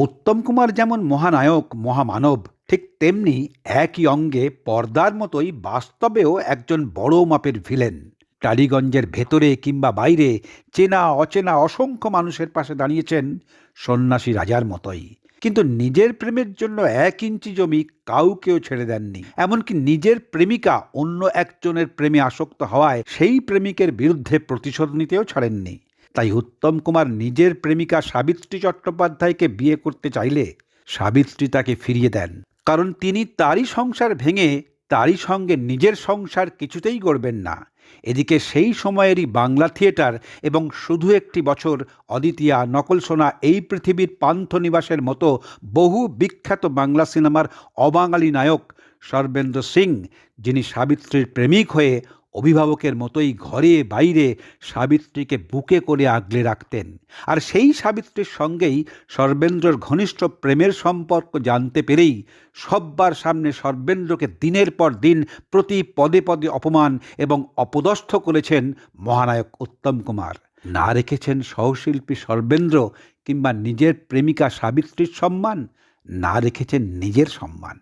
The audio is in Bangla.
উত্তম কুমার যেমন মহানায়ক, মহামানব, ঠিক তেমনি একই অঙ্গে পর্দার মতোই বাস্তবেও একজন বড় মাপের ভিলেন। টালিগঞ্জের ভেতরে কিংবা বাইরে চেনা, অচেনা, অসংখ্য মানুষের পাশে দাঁড়িয়েছেন সন্ন্যাসী রাজার মতোই। কিন্তু নিজের প্রেমের জন্য এক ইঞ্চি জমি কাউকেও ছেড়ে দেননি। এমনকি নিজের প্রেমিকা অন্য একজনের প্রেমে আসক্ত হওয়ায় সেই প্রেমিকের বিরুদ্ধে প্রতিশোধ নিতেও ছাড়েননি। তাই উত্তম কুমার নিজের প্রেমিকা সাবিত্রী চট্টোপাধ্যায়কে বিয়ে করতে চাইলে সাবিত্রী তাকে ফিরিয়ে দেন। কারণ তিনি তারই সংসার ভেঙে তারই সঙ্গে নিজের সংসার কিছুতেই গড়বেন না। এদিকে সেই সময়েরই বাংলা থিয়েটার এবং শুধু একটি বছর অদিতিয়া নকলসোনা এই পৃথিবীর পান্থনিবাসের মতো বহু বিখ্যাত বাংলা সিনেমার অবাঙালি নায়ক সর্বেন্দ্র সিং, যিনি সাবিত্রীর প্রেমিক হয়ে অভিভাবকের মতোই ঘরে বাইরে সাবিত্রীকে বুকে করে আগলে রাখতেন। আর সেই সাবিত্রীর সঙ্গেই সর্বেন্দ্রর ঘনিষ্ঠ প্রেমের সম্পর্ক জানতে পেরেই সব্বার সামনে সর্বেন্দ্রকে দিনের পর দিন প্রতি পদে পদে অপমান এবং অপদস্থ করেছেন মহানায়ক উত্তম কুমার। না রেখেছেন সহশিল্পী সর্বেন্দ্র কিংবা নিজের প্রেমিকা সাবিত্রীর সম্মান, না রেখেছেন নিজের সম্মান।